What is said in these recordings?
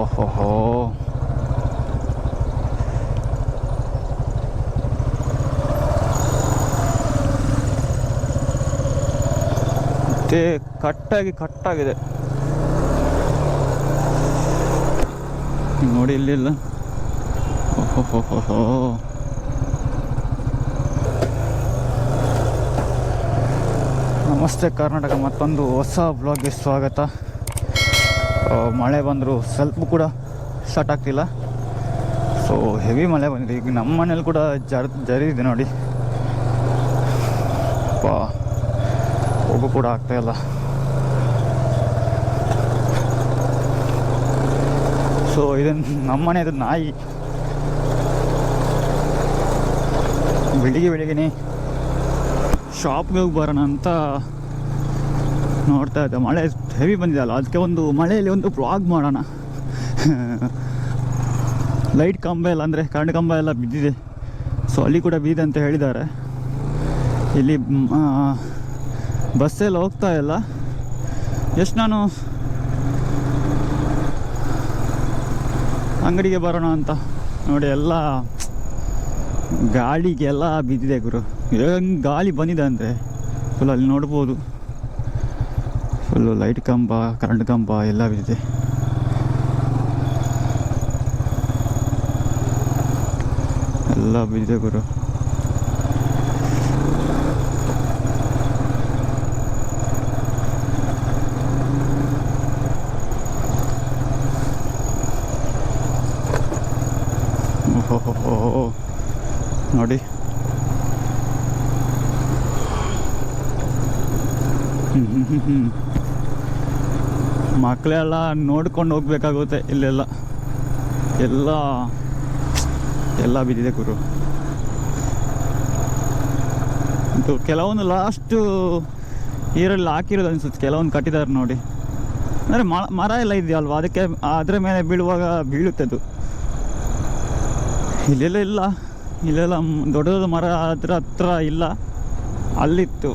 ಓಹೋ ಮತ್ತೆ ಕಟ್ಟಾಗಿ ಕಟ್ಟಾಗಿದೆ. ನೋಡಿ ಇಲ್ಲಿಲ್ಲ ಓಹೋ ನಮಸ್ತೆ ಕರ್ನಾಟಕ ಮತ್ತೊಂದು ಹೊಸ ಬ್ಲಾಗ್ಗೆ ಸ್ವಾಗತ. ಮಳೆ ಬಂದರೂ ಸ್ವಲ್ಪ ಕೂಡ ಸ್ಟಾರ್ಟ್ ಆಗ್ತಿಲ್ಲ. ಸೊ ಹೆವಿ ಮಳೆ ಬಂದಿದೆ. ಈಗ ನಮ್ಮ ಮನೇಲಿ ಕೂಡ ಜರ್ ಜರಿದಿದೆ ನೋಡಿ. ಪಾ, ಹೋಗು ಕೂಡ ಆಗ್ತಾಯಿಲ್ಲ ಸೊ ಇದನ್ನು ನಮ್ಮ ಮನೆಯದು ನಾಯಿ. ಬೆಳಿಗ್ಗೆ ಬೆಳಿಗ್ಗೆನೆ ಶಾಪ್ಗೆ ಹೋಗಿ ಬರೋಣ ಅಂತ ನೋಡ್ತಾ ಇದ್ದೆ. ಮಳೆ ಹೆವಿ ಬಂದಿದೆಯಲ್ಲ ಅದಕ್ಕೆ ಒಂದು ಮಳೆಯಲ್ಲಿ ಒಂದು ಬ್ಲಾಗ್ ಮಾಡೋಣ. ಲೈಟ್ ಕಂಬ ಎಲ್ಲ ಅಂದರೆ ಕರೆಂಟ್ ಕಂಬ ಎಲ್ಲ ಬಿದ್ದಿದೆ. ಸೊ ಅಲ್ಲಿ ಕೂಡ ಬಿದ್ದಿದೆ ಅಂತ ಹೇಳಿದ್ದಾರೆ. ಇಲ್ಲಿ ಬಸ್ಸೆಲ್ಲ ಹೋಗ್ತಾ ಇಲ್ಲ. ಎಷ್ಟು ನಾನು ಅಂಗಡಿಗೆ ಬರೋಣ ಅಂತ ನೋಡಿ, ಎಲ್ಲ ಗಾಳಿಗೆಲ್ಲ ಬಿದ್ದಿದೆ ಗುರು. ಹೆಂಗೆ ಗಾಳಿ ಬಂದಿದೆ ಅಂದರೆ ಫುಲ್ ಅಲ್ಲಿ ನೋಡ್ಬೋದು. ಫುಲ್ಲು ಲೈಟ್ ಕಂಬ ಕರೆಂಟ್ ಕಂಬ ಎಲ್ಲ ಬಿದ್ದಿದೆ ಎಲ್ಲ ಬಿದ್ದಿದೆ ಗುರು. ನೋಡಿ. ಹ್ಞೂ ಹ್ಞೂ ಹ್ಞೂ ಹ್ಮ್. ಮಕ್ಕಳೆಲ್ಲ ನೋಡ್ಕೊಂಡು ಹೋಗ್ಬೇಕಾಗುತ್ತೆ ಇಲ್ಲೆಲ್ಲ. ಎಲ್ಲ ಎಲ್ಲ ಬಿದ್ದಿದೆ ಗುರು. ಇದು ಕೆಲವೊಂದು ಲಾಸ್ಟು ಈರಲ್ಲಿ ಹಾಕಿರೋದು ಅನ್ಸುತ್ತೆ, ಕೆಲವೊಂದು ಕಟ್ಟಿದ್ದಾರೆ ನೋಡಿ. ಅಂದರೆ ಮರ ಎಲ್ಲ ಇದೆಯಲ್ವಾ? ಅದಕ್ಕೆ ಅದರ ಮೇಲೆ ಬೀಳುವಾಗ ಬೀಳುತ್ತೆ ಅದು. ಇಲ್ಲೆಲ್ಲ ಇಲ್ಲ. ಇಲ್ಲೆಲ್ಲ ದೊಡ್ಡ ದೊಡ್ಡ ಮರ ಅದ್ರ ಹತ್ರ ಇಲ್ಲ. ಅಲ್ಲಿತ್ತು.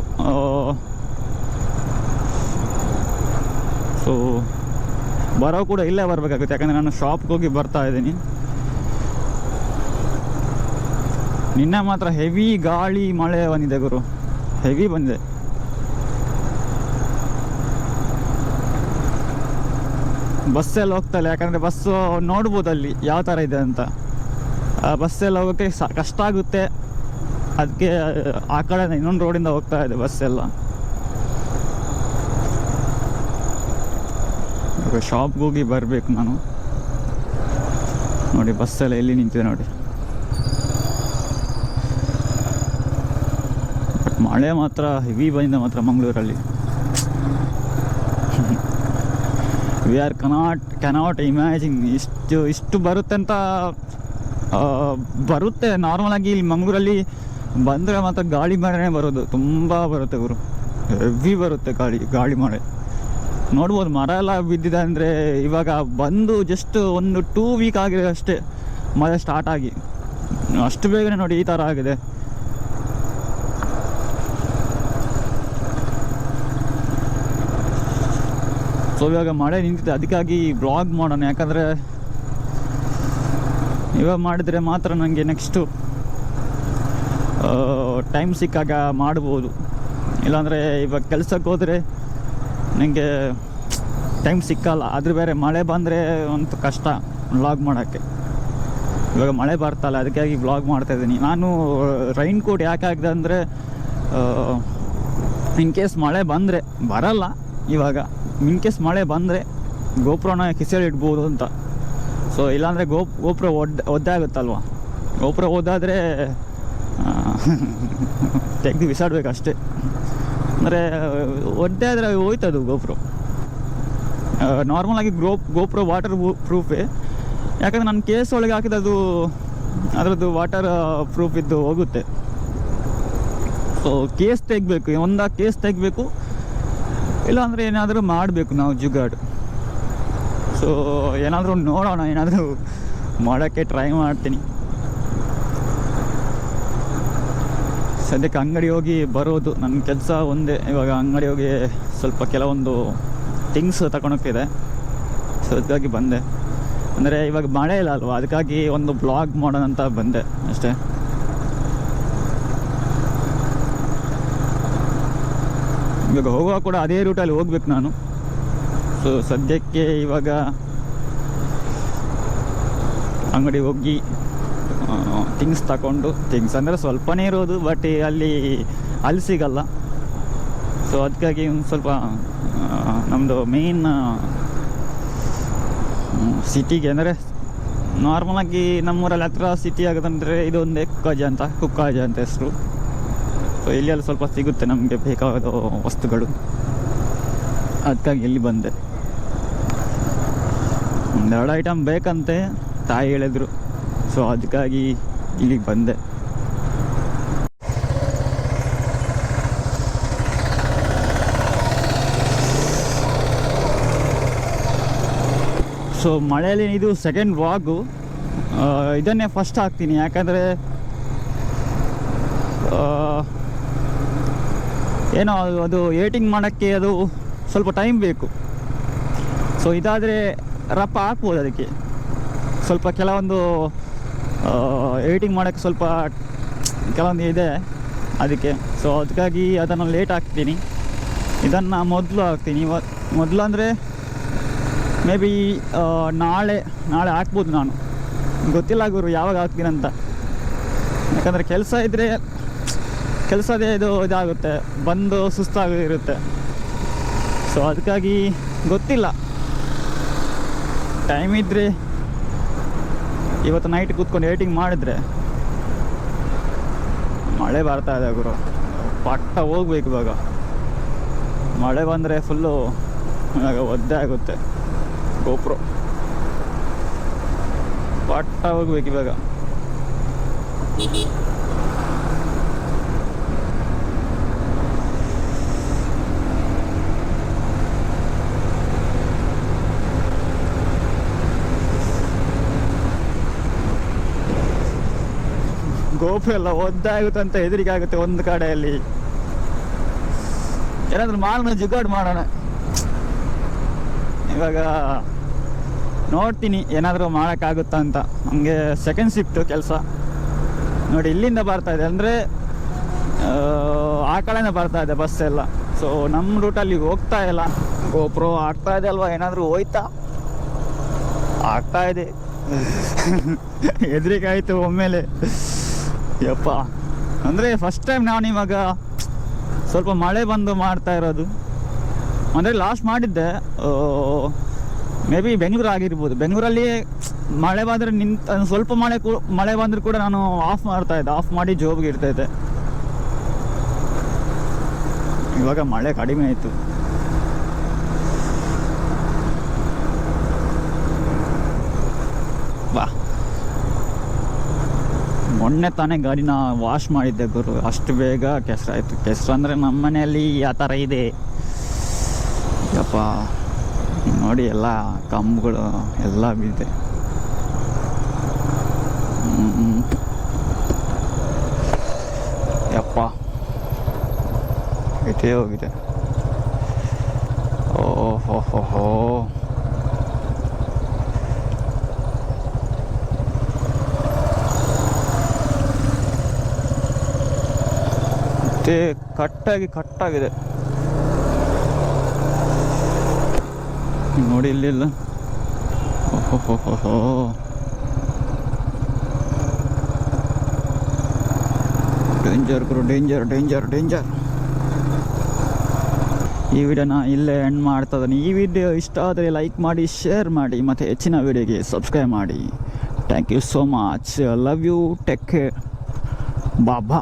ಸೊ ಬರೋ ಕೂಡ ಇಲ್ಲೇ ಬರಬೇಕಾಗುತ್ತೆ. ಯಾಕಂದರೆ ನಾನು ಶಾಪ್ಗೆ ಹೋಗಿ ಬರ್ತಾ ಇದ್ದೀನಿ. ನಿನ್ನೆ ಮಾತ್ರ ಹೆವಿ ಗಾಳಿ, ಮಳೆ ಬಂದಿದೆ ಗುರು. ಹೆವಿ ಬಂದಿದೆ. ಬಸ್ಸಲ್ಲಿ ಹೋಗ್ತಲ್ಲ, ಯಾಕಂದರೆ ಬಸ್ಸು ನೋಡ್ಬೋದು ಅಲ್ಲಿ ಯಾವ ಥರ ಇದೆ ಅಂತ. ಬಸ್ಸೆಲ್ಲ ಹೋಗೋಕ್ಕೆ ಸ ಕಷ್ಟ ಆಗುತ್ತೆ. ಅದಕ್ಕೆ, ಆ ಕಡೆ ಇನ್ನೊಂದು ರೋಡಿಂದ ಹೋಗ್ತಾ ಇದೆ ಬಸ್ಸೆಲ್ಲ ಇವಾಗ ಶಾಪ್ಗೆ ಹೋಗಿ ಬರಬೇಕು ನಾನು. ನೋಡಿ ಬಸ್ಸೆಲ್ಲ ಎಲ್ಲಿ ನಿಂತಿದೆ ನೋಡಿ. ಬಟ್ ಮಳೆ ಮಾತ್ರ ಹೆವಿ ಬಂದಿದೆ ಮಾತ್ರ ಮಂಗಳೂರಲ್ಲಿ. We are cannot cannot imagine ಇಷ್ಟು ಇಷ್ಟು ಬರುತ್ತೆ ಅಂತ ಬರುತ್ತೆ. ನಾರ್ಮಲಾಗಿ ಇಲ್ಲಿ ಮಂಗಳೂರಲ್ಲಿ ಬಂದರೆ ಮಾತ್ರ ಗಾಳಿ ಮಳೆನೇ ಬರೋದು. ತುಂಬ ಬರುತ್ತೆ ಗುರು. ಹೆವಿ ಬರುತ್ತೆ ಗಾಳಿ ಗಾಳಿ ಮಳೆ. ನೋಡ್ಬೋದು, ಮರ ಎಲ್ಲ ಬಿದ್ದಿದೆ ಅಂದರೆ ಇವಾಗ ಬಂದು ಜಸ್ಟ್ ಒಂದು ಟೂ ವೀಕ್ ಆಗಿದೆ ಅಷ್ಟೇ ಮಳೆ ಸ್ಟಾರ್ಟ್ ಆಗಿ. ಅಷ್ಟು ಬೇಗನೆ ನೋಡಿ ಈ ಥರ ಆಗಿದೆ. ಸೊ ಇವಾಗ ಮಳೆ ನಿಂತಿದೆ, ಅದಕ್ಕಾಗಿ ಬ್ಲಾಗ್ ಮಾಡೋಣ. ಯಾಕಂದರೆ ಇವಾಗ ಮಾಡಿದರೆ ಮಾತ್ರ ನನಗೆ ನೆಕ್ಸ್ಟು ಟೈಮ್ ಸಿಕ್ಕಾಗ ಮಾಡ್ಬೋದು. ಇಲ್ಲಾಂದರೆ ಇವಾಗ ಕೆಲಸಕ್ಕೆ ಹೋದರೆ ನನಗೆ ಟೈಮ್ ಸಿಕ್ಕಲ್ಲ ಅದ್ರ ಬೇರೆ ಮಳೆ ಬಂದರೆ ಒಂದು ಕಷ್ಟ ವ್ಲಾಗ್ ಮಾಡೋಕ್ಕೆ. ಇವಾಗ ಮಳೆ ಬರ್ತಲ್ಲ, ಅದಕ್ಕಾಗಿ ವ್ಲಾಗ್ ಮಾಡ್ತಾಯಿದ್ದೀನಿ ನಾನು ರೈನ್ ಕೋಟ್ ಯಾಕೆ ಆಗಿದೆ ಅಂದರೆ ಇನ್ ಕೇಸ್ ಮಳೆ ಬಂದರೆ, ಬರಲ್ಲ ಇವಾಗ. ಇನ್ ಕೇಸ್ ಮಳೆ ಬಂದರೆ, ಗೋಪುರನ ಕಿಸೆಯಲ್ಲಿ ಇಡ್ಬೋದು ಅಂತ. ಸೊ ಇಲ್ಲಾಂದರೆ ಗೋಪ್, ಗೋಪುರ ಒಡ್, ಒದ್ದೆ ಆಗುತ್ತಲ್ವ? ಗೋಪುರ ಓದಾದರೆ ತೆಗ್ದು ಬಿಸಾಡ್ಬೇಕು ಅಷ್ಟೇ ಅಂದರೆ ಒಡ್ಡೆ ಆದರೆ ಹೋಯ್ತದು ಗೋಪುರ ನಾರ್ಮಲಾಗಿ ಗ್ರೋ ಗೋಪುರ ವಾಟರ್ ಪ್ರೂಫೇ ಯಾಕಂದರೆ ನನ್ನ ಕೇಸ್ ಒಳಗೆ ಹಾಕಿದ ಅದು, ಅದರದ್ದು ವಾಟರ್ ಪ್ರೂಫ್ ಇದ್ದು ಹೋಗುತ್ತೆ. ಸೊ ಕೇಸ್ ತೆಗಿಬೇಕು, ಒಂದ ಕೇಸ್ ತೆಗಿಬೇಕು. ಇಲ್ಲಾಂದರೆ ಏನಾದರೂ ಮಾಡಬೇಕು ನಾವು ಜುಗಾಡು. ಸೊ ಏನಾದರೂ ನೋಡೋಣ, ಏನಾದರೂ ಮಾಡೋಕ್ಕೆ ಟ್ರೈ ಮಾಡ್ತೀನಿ. ಸದ್ಯಕ್ಕೆ ಅಂಗಡಿ ಹೋಗಿ ಬರೋದು ನನ್ನ ಕೆಲಸ ಒಂದೇ. ಇವಾಗ ಅಂಗಡಿ ಹೋಗಿ ಸ್ವಲ್ಪ ಕೆಲವೊಂದು ಥಿಂಗ್ಸ್ ತಗೊಳಕ್ಕಿದೆ ಸೊ ಅದಕ್ಕಾಗಿ ಬಂದೆ. ಅಂದರೆ ಇವಾಗ ಮಳೆ ಇಲ್ಲ ಅಲ್ವಾ? ಅದಕ್ಕಾಗಿ ಒಂದು ಬ್ಲಾಗ್ ಮಾಡೋಣ ಅಂತ ಬಂದೆ ಅಷ್ಟೇ. ಇವಾಗ ಹೋಗುವಾಗ ಕೂಡ ಅದೇ ರೂಟಲ್ಲಿ ಹೋಗ್ಬೇಕು ನಾನು. ಸೊ ಸದ್ಯಕ್ಕೆ ಇವಾಗ ಅಂಗಡಿ ಹೋಗಿ ಥಿಂಗ್ಸ್ ತಗೊಂಡು ಥಿಂಗ್ಸ್ ಅಂದರೆ ಸ್ವಲ್ಪನೇ ಇರೋದು ಬಟ್ ಅಲ್ಲಿ ಅಲ್ಲಿ ಸಿಗಲ್ಲ. ಸೊ ಅದಕ್ಕಾಗಿ ಒಂದು ಸ್ವಲ್ಪ ನಮ್ಮದು ಮೇಯ್ನ್ ಸಿಟಿಗೆ ಅಂದರೆ ನಾರ್ಮಲಾಗಿ ನಮ್ಮೂರಲ್ಲಿ ಹತ್ರ ಸಿಟಿ ಆಗೋದಂದರೆ ಇದೊಂದೇ ಕುಕ್ಕಾಜ ಅಂತ ಕುಕ್ಕಾಜ ಅಂತ ಹೆಸರು. ಸೊ ಇಲ್ಲಿ ಅಲ್ಲಿ ಸ್ವಲ್ಪ ಸಿಗುತ್ತೆ ನಮಗೆ ಬೇಕಾದ ವಸ್ತುಗಳು. ಅದಕ್ಕಾಗಿ ಇಲ್ಲಿ ಬಂದೆ. ಒಂದೆರಡು ಐಟಮ್ ಬೇಕಂತೆ, ತಾಯಿ ಹೇಳಿದ್ರು. ಸೊ ಅದಕ್ಕಾಗಿ ಇಲ್ಲಿಗೆ ಬಂದೆ ಸೊ ಮಳೆಯಲ್ಲಿ ಇದು ಸೆಕೆಂಡ್ ವಾಗು ಇದನ್ನೇ ಫಸ್ಟ್ ಹಾಕ್ತೀನಿ. ಯಾಕಂದರೆ ಏನೋ ಅದು- ಏಟಿಂಗ್ ಮಾಡೋಕ್ಕೆ ಅದು ಸ್ವಲ್ಪ ಟೈಮ್ ಬೇಕು. ಸೊ ಇದಾದರೆ ರಪ್ಪ ಹಾಕ್ಬೋದು ಅದಕ್ಕೆ. ಸ್ವಲ್ಪ ಕೆಲವೊಂದು ಏಟಿಂಗ್ ಮಾಡೋಕ್ಕೆ ಸ್ವಲ್ಪ ಕೆಲವೊಂದು ಇದೆ ಅದಕ್ಕೆ. ಸೊ ಅದಕ್ಕಾಗಿ ಅದನ್ನು ಲೇಟ್ ಹಾಕ್ತೀನಿ. ಇದನ್ನು ಮೊದಲು ಹಾಕ್ತೀನಿ. ಇವತ್ತು ಮೊದಲು ಅಂದರೆ ಮೇ ಬಿ ನಾಳೆ ನಾಳೆ ಹಾಕ್ಬೋದು ನಾನು. ಗೊತ್ತಿಲ್ಲ ಗುರು, ಯಾವಾಗ ಹಾಕ್ತೀನಿ ಅಂತ. ಯಾಕಂದರೆ ಕೆಲಸ ಇದ್ದರೆ ಕೆಲಸದೇ ಇದು ಇದಾಗುತ್ತೆ. ಬಂದು ಸುಸ್ತಾಗಿರುತ್ತೆ ಸೊ ಅದಕ್ಕಾಗಿ ಗೊತ್ತಿಲ್ಲ. ಟೈಮ್ ಇದ್ದರೆ ಇವತ್ತು ನೈಟ್ ಕೂತ್ಕೊಂಡು ಏಟಿಂಗ್ ಮಾಡಿದ್ರೆ ಮಳೆ ಬರ್ತಾ ಇದೆ ಗುರು. ಪಟ್ಟ ಹೋಗ್ಬೇಕು ಇವಾಗ. ಮಳೆ ಬಂದರೆ ಫುಲ್ಲು ಇವಾಗ ಒದ್ದೆ ಆಗುತ್ತೆ. ಗೋಪ್ರೋ ಪಟ್ಟ ಹೋಗ್ಬೇಕು ಇವಾಗ. ಗೋಪುರ ಎಲ್ಲ ಒದ್ದಾಗುತ್ತೆ ಅಂತ ಹೆದರಿಕೆ ಆಗುತ್ತೆ ಒಂದು ಕಡೆಯಲ್ಲಿ. ಏನಾದ್ರೂ ಮಾಡೋಣ ಜಿಗಾಡ್ ಮಾಡೋಣ. ಇವಾಗ ನೋಡ್ತೀನಿ ಏನಾದರೂ ಮಾಡೋಕ್ಕಾಗುತ್ತಾ ಅಂತ. ನಮಗೆ ಸೆಕೆಂಡ್ ಶಿಫ್ಟ್ ಕೆಲಸ. ನೋಡಿ, ಇಲ್ಲಿಂದ ಬರ್ತಾ ಇದೆ. ಅಂದರೆ, ಆ ಕಡೆನೇ ಬರ್ತಾ ಇದೆ ಬಸ್ ಎಲ್ಲ. ಸೊ ನಮ್ಮ ರೂಟಲ್ಲಿ ಹೋಗ್ತಾ ಇಲ್ಲ. ಗೋಪ್ರೋ ಆಗ್ತಾ ಇದೆ ಅಲ್ವಾ? ಏನಾದರೂ ಹೋಯ್ತಾ? ಆಗ್ತಾ ಇದೆ. ಹೆದರಿಕೆ ಆಯಿತು ಒಮ್ಮೆಲೆ. ಯಪ್ಪ. ಅಂದರೆ ಫಸ್ಟ್ ಟೈಮ್ ನಾನು ಇವಾಗ ಸ್ವಲ್ಪ ಮಳೆ ಬಂದು ಮಾಡ್ತಾ ಇರೋದು. ಅಂದರೆ ಲಾಸ್ಟ್ ಮಾಡಿದ್ದೆ ಮೇ ಬಿ ಬೆಂಗಳೂರು ಆಗಿರ್ಬೋದು. ಬೆಂಗಳೂರಲ್ಲಿ ಮಳೆ ಬಂದರೆ ನಿಂತ, ಸ್ವಲ್ಪ ಮಳೆ ಮಳೆ ಬಂದರೂ ಕೂಡ ನಾನು ಆಫ್ ಮಾಡ್ತಾ ಇದ್ದೆ ಆಫ್ ಮಾಡಿ ಜೋಬ್ಗೆ ಇಡ್ತಾ ಇದ್ದೆ. ಇವಾಗ ಮಳೆ ಕಡಿಮೆ ಆಯಿತು ಬಾ ಮೊನ್ನೆ ತಾನೇ ಗಾಡಿನ ವಾಶ್ ಮಾಡಿದ್ದೆ ಗುರು. ಅಷ್ಟು ಬೇಗ ಕೆಸರಾಯಿತು. ಕೆಸರು ಅಂದರೆ ನಮ್ಮ ಮನೆಯಲ್ಲಿ ಆ ಥರ ಇದೆ. ಯಪ್ಪ. ನೋಡಿ ಎಲ್ಲ ಕಂಬಗಳು ಎಲ್ಲ ಬಿದ್ದೆ. ಯಪ್ಪ. ಇದೇ ಹೋಗಿದೆ. ಓಹೋ ಹೋ ಹೋ ಮತ್ತೆ ಕಟ್ಟಾಗಿ ಕಟ್ಟಾಗಿದೆ. ನೋಡಿ ಇಲ್ಲಿಲ್ಲ ಓಹೋ ಡೇಂಜರ್ ಗುರು ಡೇಂಜರ್ ಡೇಂಜರ್ ಡೇಂಜರ್ ಈ ವಿಡಿಯೋನ ಇಲ್ಲೇ ಎಂಡ್ ಮಾಡ್ತಾ ಇದ್ದೀನಿ. ಈ ವಿಡಿಯೋ ಇಷ್ಟ ಆದರೆ ಲೈಕ್ ಮಾಡಿ ಶೇರ್ ಮಾಡಿ, ಮತ್ತು ಹೆಚ್ಚಿನ ವಿಡಿಯೋಗೆ ಸಬ್ಸ್ಕ್ರೈಬ್ ಮಾಡಿ. Thank you so much love you tech Baba